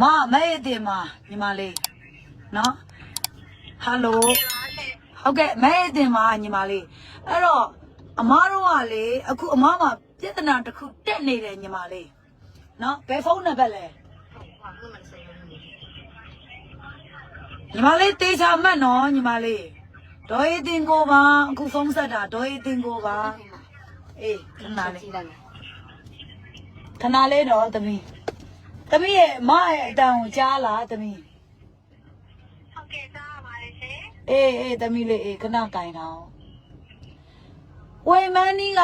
မမဲအတင်မှာညီမလေးနော်ဟယ်လိုဟုတ်ကဲ့မဲအတင်မှာညီမလေးအဲ့တော့အမားတို့ကလေအခုအမားမှာပြဿနာတစ်ခုတက်နေတယ်ညီမလေးနော်ဘယ်ဖုန်းနံပါတ်လဲညီမလေးတေချာမှတ်နော်ညီမလေးဒေါ်အေးတင်ကိုပါအခုဖုန်းဆက်တာဒေါ်အေးတင်ကိုပါအေးခဏလေးခဏလေးတော့သမီး သမီးရဲ့မရဲ့အတန်ကိုကြားလားသမီးဟုတ်ကဲ့ကြားပါပါတယ်ရှင်အေးအေးသမီးလေးအေးခဏကင်တော့ဝေမန်းနီးက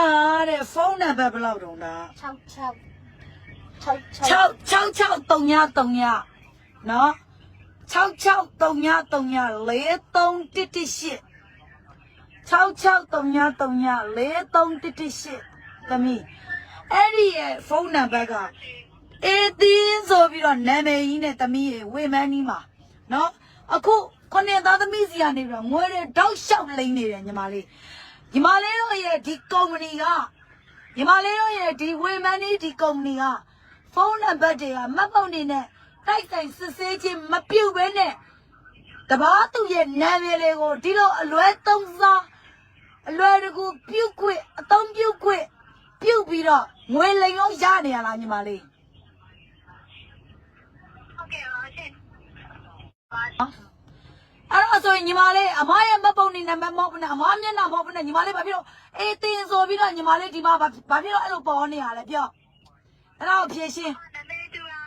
တဲ့ဖုန်းနံပါတ်ဘယ်လောက်တုံးတာ6 6 6 6663939နော်66339431186 66339431186သမီးအဲ့ဒီရဲ့ဖုန်းနံပါတ်က အေးသင်းဆိုပြီးတော့နာမည်ကြီးနဲ့သမီးရေဝေမန်းကြီးမှာနော်အခုခုနှစ်သားသမီးစီကနေပြီးတော့ငွေတွေတောက်လျှောက်လိမ့်နေတယ်ညီမလေးညီမလေးတို့ရဲ့ဒီကုမ္ပဏီကညီမလေးတို့ရဲ့ဒီဝေမန်းကြီးဒီကုမ္ပဏီကဖုန်းနံပါတ်တွေကမှတ်ပုံနေနဲ့တိုက်ဆိုင်စစ်ဆေးခြင်းမပြုတ်ဘဲနဲ့တပားသူရဲ့နာမည်လေးကိုဒီလိုအလွဲသုံးစားအလွယ်တကူပြုတ်ခွင့်အသုံးပြုတ်ခွင့်ပြုတ်ပြီးတော့ငွေလိမ်အောင်ရနေရလားညီမလေး ဟုတ်ကဲ့ပါရှင် အဲ့တော့ဆိုရင်ညီမလေးအမရဲ့မပုံနေနံပါတ်မဟုတ်ဘူးနဲ့အမမျက်နှာမဟုတ်ဘူးနဲ့ညီမလေးဘာဖြစ်လို့အေးတင်ဆိုပြီးတော့ညီမလေးဒီမှာဘာဘာဖြစ်လို့အဲ့လိုပေါ်နေရလဲပြောအဲ့တော့ဖြေရှင်းနမေတူလာ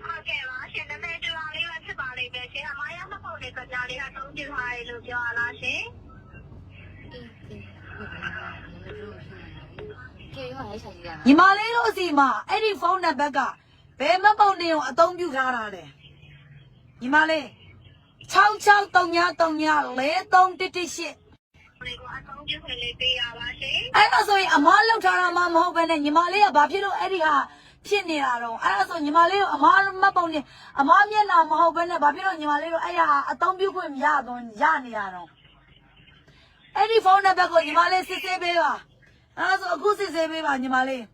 ဟုတ်ကဲ့ပါရှင်နမေတူလာလေးပဲဖြစ်ပါလိမ့်မယ်ရှင်အမရမဖို့တဲ့ကြလေးအသုံးပြုထားရလို့ပြောရလားရှင်ကဲရောအဲ့ဆိုင်ကြီးရညီမလေးတို့စီမှာအဲ့ဒီဖုန်းနံပါတ်ကဘယ်မပုံနေအောင်အသုံးပြုထားတာလဲ ညီမလေး663939431188လေးကိုအသုံးပြုခွင့်လေးပေးရပါရှင်အဲ့တော့ဆိုရင်အမလောက်ထားတာမှမဟုတ်ဘဲနဲ့ညီမလေးကဘာဖြစ်လို့အဲ့ဒီဟာဖြစ်နေတာတော့အဲ့ဒါဆိုညီမလေးကိုအမမပုံနေအမမျက်နှာမဟုတ်ဘဲနဲ့ဘာဖြစ်လို့ညီမလေးတို့အဲ့ဟာအသုံးပြုခွင့်မရတော့ရနေရတော့အဲ့ဒီဖုန်းနံပါတ်ကိုညီမလေးစစ်ဆေးပေးပါအဲ့ဒါဆိုအခုစစ်ဆေးပေးပါညီမလေး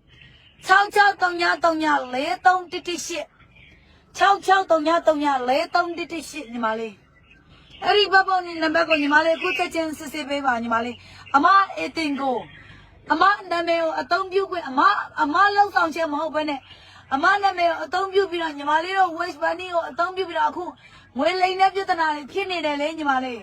6639394388 6639394388ညီမလေးအဲ့ဒီဘက်ပုံနေနံပါတ်ကိုညီမလေးအခုချက်ချင်းစစ်ဆေးပေးပါညီမလေးအမအေတင်ကိုအမနာမည်ကိုအသုံးပြုခွင့်အမအမလောက်ဆောင်ချက်မဟုတ်ဘဲနဲ့အမနာမည်ကိုအသုံးပြုပြီးတော့ညီမလေးတို့ waste money ကိုအသုံးပြုပြီးတော့အခုငွေလိမ်တဲ့ပြဿနာတွေဖြစ်နေတယ်လေညီမလေး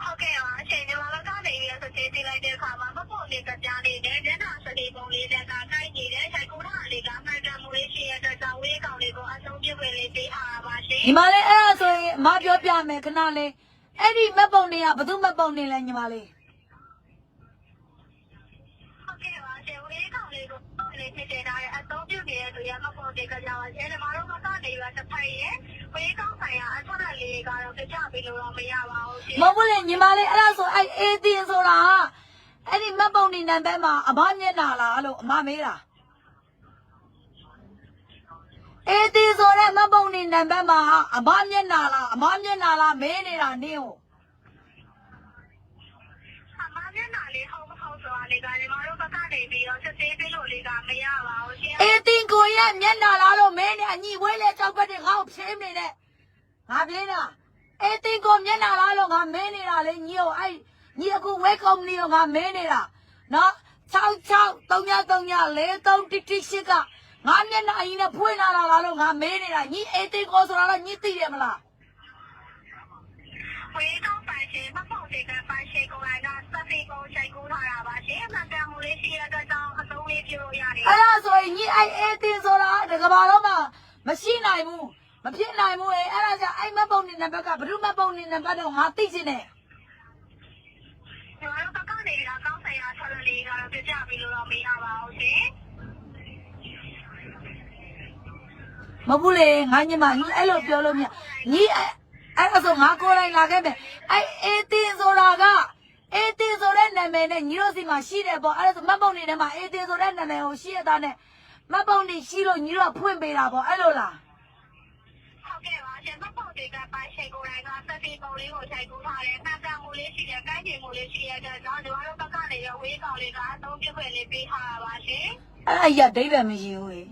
ဟုတ်ကဲ့ပါရှင်ညီမတို့ကနေပြီးတော့စစ်ဆေးလိုက်တဲ့အခါမှာမဖို့တဲ့ကြလေးနဲ့ဒဏ္ဍာစတိပုံလေးနဲ့ကကိုက်နေတဲ့ဆိုင်ကူထားလေးကမှ န်ကန်မှုလေးရှိရတဲ့ကြောင့်ဝေးကောင်လေးကိုအသုံးပြုခွင့်လေးပေးအားပါရှင်ညီမလေးအဲ့ဒါဆိုရင်အမပြောပြမယ်ခဏလေးအဲ့ဒီမက်ပုံတွေကဘယ်သူမက်ပုံနေလဲညီမလေးဟုတ်ကဲ့ပါရှင်ဝေးကောင်လေးကိုလေးဖြစ်နေတာရဲ့အသုံးပြုနေတဲ့သူရမဖို့တဲ့ကြပါရှင်ညီမတို့ကနေပြီးတော့တစ်ဖက်ရဲ့ဝေးကောင်ဆိုင်ရာအထောက်အလေးကတော့ကြကြပြီးလို့တော့မရပါဘူးရှင်မဟုတ်ဘူးလေညီမလေးအဲ့ဒါဆိုအဲ့အေးတင်ဆိုတာကအဲ့ဒီမက်ပုံနေနံပါတ်မှာအမမျက်နှာလားလို့အမမေးတာ အေးတင်ဆိုတဲ့မက်ပုံနေနံပါတ်မှာအမမျက်နှာလားအမမျက်နှာလားမေးနေတာနင်းကိုအမမျက်နှာလေးဟုတ်မဟုတ်ဆိုတာလေးကညီမတို့ဘက်ကနေပြီးတော့စစ်ဆေးပေးလို့လေးကမရပါဘူးရှင်အေးတင်ကိုရဲ့မျက်နှာလားလို့မေးနေအညီဝဲလေကြောက်ပတ်တဲ့ငါ့ကိုဖြေးနေနဲ့ငါပြေးတာအေးတင်ကိုမျက်နှာလားလို့ငါမေးနေတာလေညီကိုအဲ့ညီအခုဝဲကုမ္ပဏီကိုငါမေးနေတာနော်66 333 4388က ငါမျက်နှာအရင်နဲ့ဖွင့်လာတာလားလို့ငါမေးနေတာညီအေးတင်ကိုဆိုတာတော့ညီသိတယ်မလားဝေးကောင်းပိုင်ရှင်မဖို့တဲ့ကပိုင်ရှင်ကိုယ်တိုင်ကစက်ဖေးကိုချိန်ကူးထားတာပါရှင်အမှန်တန်မှုလေးရှိရတဲ့ကြောင့်အသုံးလေးပြုလို့ရတယ်အဲ့ဒါဆိုရင်ညီအဲ့အေးတင်ဆိုတာတကဘာတော့မှမရှိနိုင်ဘူးမဖြစ်နိုင်ဘူးလေအဲ့ဒါကြောင့်အဲ့မတ်ပုံနေနံပါတ်ကဘယ်သူမတ်ပုံနေနံပါတ်တော့ငါသိချင်တယ်ညီမတို့ဘက်ကနေပြီးတော့ကောင်းဆိုင်ရာဆက်လေးကတော့ပြကြပြီးလို့တော့မရပါဘူးရှင် မဟုတ်ဘူးလေငါညီမညီအဲ့လိုပြောလို့မရညီအဲ့အဲ့ဒါဆိုငါကိုယ်တိုင်လာခဲ့မယ်အဲ့အေးတင်ဆိုတာကအေးတင်ဆိုတဲ့နာမည်နဲ့ညီတို့စီမှာရှိတယ်ပေါ့အဲ့ဒါဆိုမတ်ပုံနေထဲမှာအေးတင်ဆိုတဲ့နာမည်ကိုရှိရတာနဲ့မတ်ပုံနေရှိလို့ညီတို့ကဖွင့်ပေးတာပေါ့အဲ့လိုလားဟုတ်ကဲ့ပါရှင်မဖို့တဲ့ကပိုင်ရှင်ကိုယ်တိုင်ကစက်ဖေးပုံလေးကိုချိန်ကူးထားတယ်အမှန်တန်မှုလေးရှိတယ်ကိုင်းကျင်မှုလေးရှိရတဲ့ကြောင့်ညီမတို့ဘက်ကနေရောဝေးကောင်းလေးကအသုံးပြုခွင့်လေးပေးထားတာပါရှင်အဲ့ဒါကြီးကဒိဗ္ဗံမရှိဘူးလေ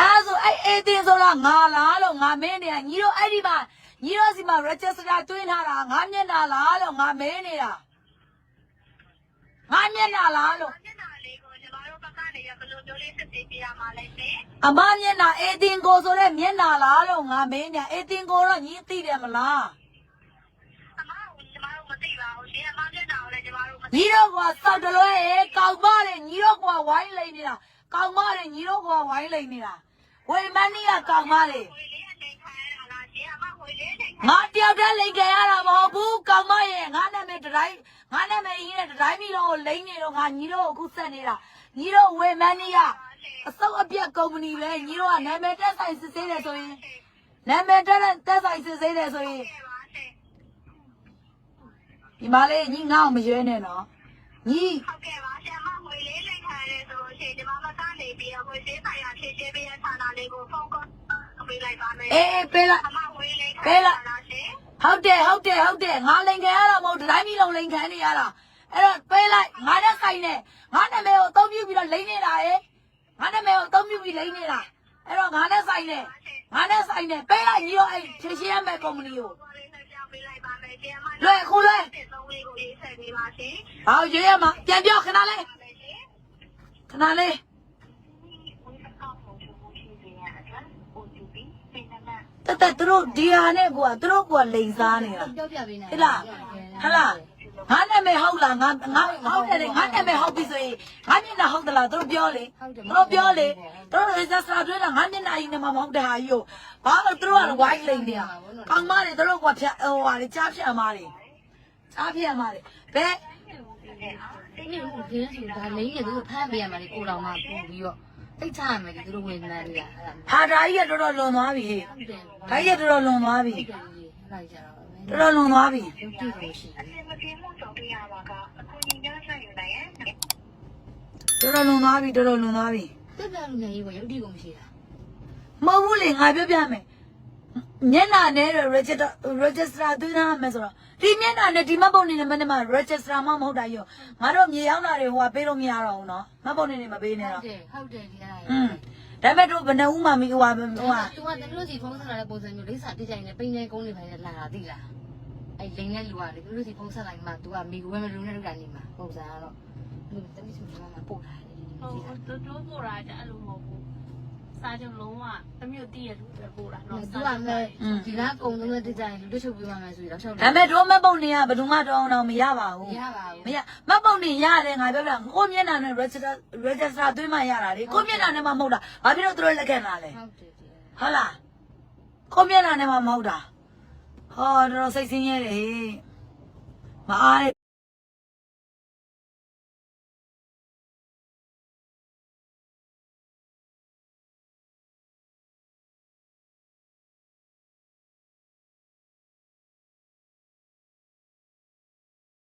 အဲ့ဆိုအဲ့အေတင်ဆိုတာငါလားလို့ငါမင်းနေတာညီတို့အဲ့ဒီမှာညီတို့စီမှာ register တွင်းထားတာငါမျက်နှာလားလို့ငါမင်းနေတာငါမျက်နှာလားလို့မျက်နှာလေးကိုကျမတို့ဘက်ကနေရဘယ်လိုမျိုးလေးစစ်ဆေးပြရမှာလဲရှင်အမမျက်နှာအေတင်ကိုဆိုတဲ့မျက်နှာလားလို့ငါမင်းနေတာအေတင်ကိုတော့ညီသိတယ်မလားအမကကျမတို့မသိပါဘူးရှင်အမမျက်နှာကိုလည်းကျမတို့မသိညီတို့ကစောက်တလွဲရေကောက်မတယ်ညီတို့ကဝိုင်းလိမ့်နေတာ ကောက်မတယ်ညီတို့ကဝိုင်းလိမ့်နေတာဝေမန်းနီးကကောက်မတယ်ဝေလေးအချိန်ခံရတာလားရှင်အမဝေလေးအချိန်ခံငါတယောက်တည်းလိန်ကြရတာမဟုတ်ဘူးကောက်မရဲ့ငါနာမည်တတိုင်းငါနာမည်ရင်းနဲ့တတိုင်းမီလုံးကိုလိန်နေတော့ငါညီတို့ကိုအခုဆက်နေတာညီတို့ဝေမန်းနီးကအစုပ်အပြက်ကုမ္ပဏီပဲညီတို့ကနာမည်တက်ဆိုင်စစ်ဆေးတယ်ဆိုရင်နာမည်တက်တက်ဆိုင်စစ်ဆေးတယ်ဆိုရင်ခဲ့ပါရှင်ဒီမလေးညီငါ့ကိုမရွေးနဲ့နော်ညီဟုတ်ကဲ့ပါရှင်အမဝေလေးလိမ့်ခံရတယ်ဆိုလို့ရှိရင်ကျမ မကနေပြီးတော့ဝေသေးဆိုင်ရာဖြည့်ရှင်းပေးတဲ့ဌာနလေးကိုဖုန်းကောပေးလိုက်ပါမယ်အေးအေးပေးလိုက်အမဝေလေးခံရတာလားရှင်ဟုတ်တယ်ဟုတ်တယ်ဟုတ်တယ်ငါလိန်ခံရတာမဟုတ်တတိုင်းမီလုံးလိန်ခံနေရတာအဲ့တော့ပေးလိုက်ငါနဲ့ဆိုင်နေငါနာမည်ကိုအသုံးပြုပြီးတော့လိန်နေတာရေငါနာမည်ကိုအသုံးပြုပြီးလိန်နေတာအဲ့တော့ငါနဲ့ဆိုင်နေငါနဲ့ဆိုင်နေပေးလိုက်ညီတော့အဲ့ဖြည့်ရှင်းရမယ့်ကုမ္ပဏီကိုဝေလေးဆက်ပြောပေးလိုက်ပါမယ်ရှင်အမလွယ်အခုလွယ်စစ်သုံးလေးကိုရေးဆက်ပေးပါရှင်ဟောရွေးရမှာပြန်ပြောခဏလေးခဏလေး တတသူတို့ဒီဟာနဲ့ကွာသူတို့ကွာလိန်စားနေတာပြောပြပေးနေဟဲ့လားဟဲ့လားငါနာမည်ဟုတ်လားငါငါဟုတ်တယ်လေငါနာမည်ဟုတ်ပြီဆိုရင်ငါမျက်နှာဟုတ်သလားသူတို့ပြောလေသူတို့ပြောလေသူတို့ register တွေ့တာငါမျက်နှာကြီးနဲ့မှမဟုတ်တဲ့ဟာကြီးကိုဘာလို့သူတို့က white လိန်နေတာကောင်းမတွေသူတို့ကွာဖြတ်ဟိုဟာလေကြားဖြတ်မာတွေကြားဖြတ်မာတွေဘယ်ဒီနေ့ကဒီနေ့ဒါလိမ့်နေသူဖမ်းပေးရမှာလေကိုတော်မှပို့ပြီးတော့ တိတ်ချရမယ်သူတို့ဝင်နေတယ်အဲ့ဒါဟာဒါကြီးကတော်တော်လွန်သွားပြီဟေ့ဟုတ်တယ်ဒါကြီးကတော်တော်လွန်သွားပြီဟုတ်တယ်အဲ့ဒါကြတော့တော်တော်လွန်သွားပြီရုပ်ကြည့်လို့ရှိတယ်မပြေမှုဆောင်ပေးရပါကအကူညီများဆက်ယူနိုင်ရဲ့တော်တော်လွန်သွားပြီတော်တော်လွန်သွားပြီတက်ပြလူငယ်ကြီးကရုပ်ကြည့်ကိုမရှိတာမဟုတ်ဘူးလေငါပြောပြမယ် မျက်နှာနဲ့ register register သွင်းထားမယ်ဆိုတော့ဒီမျက်နှာနဲ့ဒီမှတ်ပုံနေနဲ့မနဲ့မှ register မှမဟုတ်တာရောငါတို့မြေရောက်တာတွေဟိုကပေးလို့မရတော့ဘူးနော်မှတ်ပုံနေနေမပေးနဲ့ ဟုတ် တော့ တယ်ဟုတ်တယ်ဒီအဲ့ဒါ อืมဒါပေမဲ့တို့ဘယ်နှဦးမှမီဟိုဟာဟိုဟာ သူကတမျိုးစီဖုန်းဆက်လာတဲ့ပုံစံမျိုးလိမ့်စာတိကျနေပိန်းနေကုန်းနေပါလေလာတာသိလားအဲ့လိမ့်တဲ့လူကလေတမျိုးစီဖုန်းဆက်လိုက်မှ तू ကမိဝဲမလူနဲ့လောက်တာနေမှာပုံစံကတော့လူတမျိုးစီကမှပို့လာတယ် ဟုတ်တိုးတိုးပို့တာကြအဲ့လိုမဟုတ်ဘူး စားကြလုံးဝအမျိုးတည့်ရလူပဲပို့တာနော်သူကမဲ့ဒီကကုံသုံးတဲ့ဒီဇိုင်းလူတချို့ပြပါမယ်ဆိုရင်တော့ရှောက်ဒါပေမဲ့တို့မှတ်ပုံနေကဘယ်သူမှတော့အောင်မရပါဘူးမရပါဘူးမရမှတ်ပုံနေရတယ်ငါပြောပြကိုမျက်နှာနဲ့ register register သွင်းမှရတာလေကိုမျက်နှာနဲ့မှမဟုတ်တာဘာဖြစ်လို့တို့လက်ခံလာလဲဟုတ်တယ်ဒီဟုတ်လားကိုမျက်နှာနဲ့မှမဟုတ်တာဟောတော်တော်စိတ်ဆင်းရဲတယ်ဟေးမအား